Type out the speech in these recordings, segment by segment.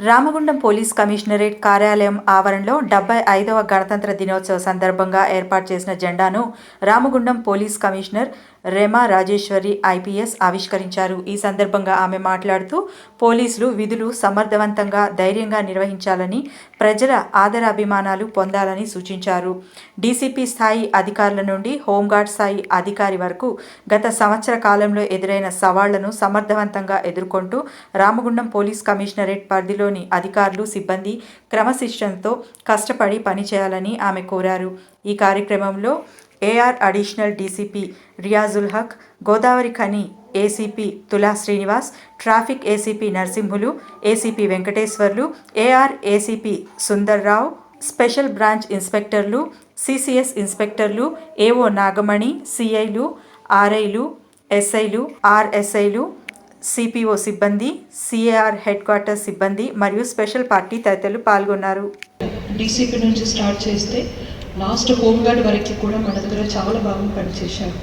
Ramagundam police commissionerate కార్యాలయం ఆవరణలో డెబ్బై ఐదవ గణతంత్ర దినోత్సవ సందర్భంగా ఏర్పాటు చేసిన జెండాను Ramagundam police commissioner Rema Rajeshwari IPS ఆవిష్కరించారు. ఈ సందర్భంగా ఆమె మాట్లాడుతూ పోలీసులు విధులు సమర్థవంతంగా ధైర్యంగా నిర్వహించాలని ప్రజల ఆదరాభిమానాలు పొందాలని సూచించారు. డీసీపీ స్థాయి అధికారుల నుండి హోంగార్డ్ స్థాయి అధికారి వరకు గత సంవత్సర కాలంలో ఎదురైన సవాళ్ళను సమర్థవంతంగా ఎదుర్కొంటూ రామగుండం పోలీస్ కమిషనరేట్ పరిధిలోని అధికారులు సిబ్బంది క్రమశిక్షణతో కష్టపడి పనిచేయాలని ఆమె కోరారు. ఈ కార్యక్రమంలో AR additional DCP Riyazul Haq Godavari Khani ACP Tula Srinivas traffic ACP Narasimhulu ACP Venkateswarlu AR ACP Sundarrao special branch ఇన్స్పెక్టర్లు CCS ఇన్స్పెక్టర్లు ఏఓ నాగమణి సిఐలు ఆర్ఐలు ఎస్ఐలు ఆర్ఎస్ఐలు సిపిఓ సిబ్బంది సిఏఆర్ హెడ్ క్వార్టర్ సిబ్బంది మరియు స్పెషల్ పార్టీ తదితరులు పాల్గొన్నారు. డీసీపీ నుంచి స్టార్ట్ చేస్తే లాస్ట్ హోమ్ గార్డ్ వరకు కూడా మన దగ్గర చాలా బాగా పనిచేశారు.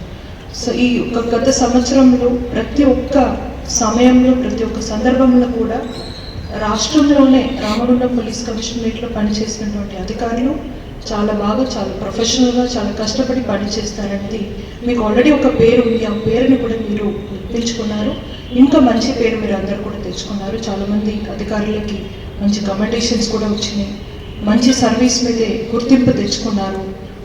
సో ఈ ఒక గత సంవత్సరంలో ప్రతి ఒక్క సమయంలో ప్రతి ఒక్క సందర్భంలో కూడా రాష్ట్రంలోనే రామగుండం పోలీస్ కమిషనరేట్లో పనిచేసినటువంటి అధికారులు చాలా బాగా చాలా ప్రొఫెషనల్గా చాలా కష్టపడి పనిచేస్తారనేది మీకు ఆల్రెడీ ఒక పేరు ఉంది. ఆ పేరుని కూడా మీరు పిలుచుకున్నారు ఇంకా మంచి పేరు మీరు అందరు కూడా తెచ్చుకున్నారు. చాలామంది అధికారులకి మంచి కమెండేషన్స్ కూడా వచ్చినాయి. మంచి సర్వీస్ మీదే గుర్తింపు తెచ్చుకున్నారు.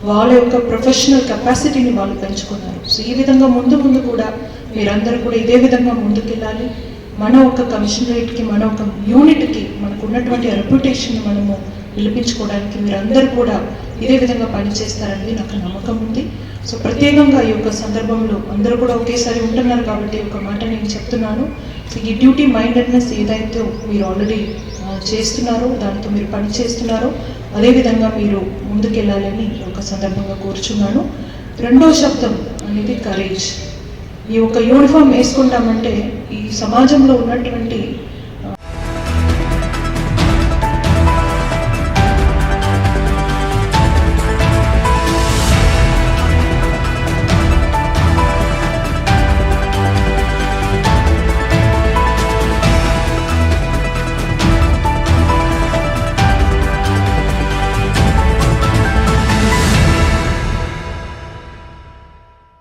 వాళ్ళ యొక్క ప్రొఫెషనల్ కెపాసిటీని వాళ్ళు పెంచుకున్నారు. సో ఈ విధంగా ముందు ముందు కూడా మీరందరూ కూడా ఇదే విధంగా ముందుకెళ్ళాలి. మన ఒక కమిషనరేట్కి మన ఒక యూనిట్కి మనకు ఉన్నటువంటి రెప్యుటేషన్ మనము నిలిపించుకోవడానికి మీరందరూ కూడా ఇదే విధంగా పనిచేస్తారనేది నాకు నమ్మకం ఉంది. సో ప్రత్యేకంగా ఈ యొక్క సందర్భంలో అందరూ కూడా ఒకేసారి ఉంటున్నారు కాబట్టి ఒక మాట నేను చెప్తున్నాను. ఈ డ్యూటీ మైండెడ్నెస్ ఏదైతే మీరు ఆల్రెడీ చేస్తున్నారో దాంతో మీరు పని చేస్తున్నారో అదేవిధంగా మీరు ముందుకెళ్ళాలని ఒక సందర్భంగా కోరుచున్నాను. రెండో శబ్దం అనేది కరేజ్ ఈ ఒక యూనిఫామ్ వేసుకుంటామంటే ఈ సమాజంలో ఉన్నటువంటి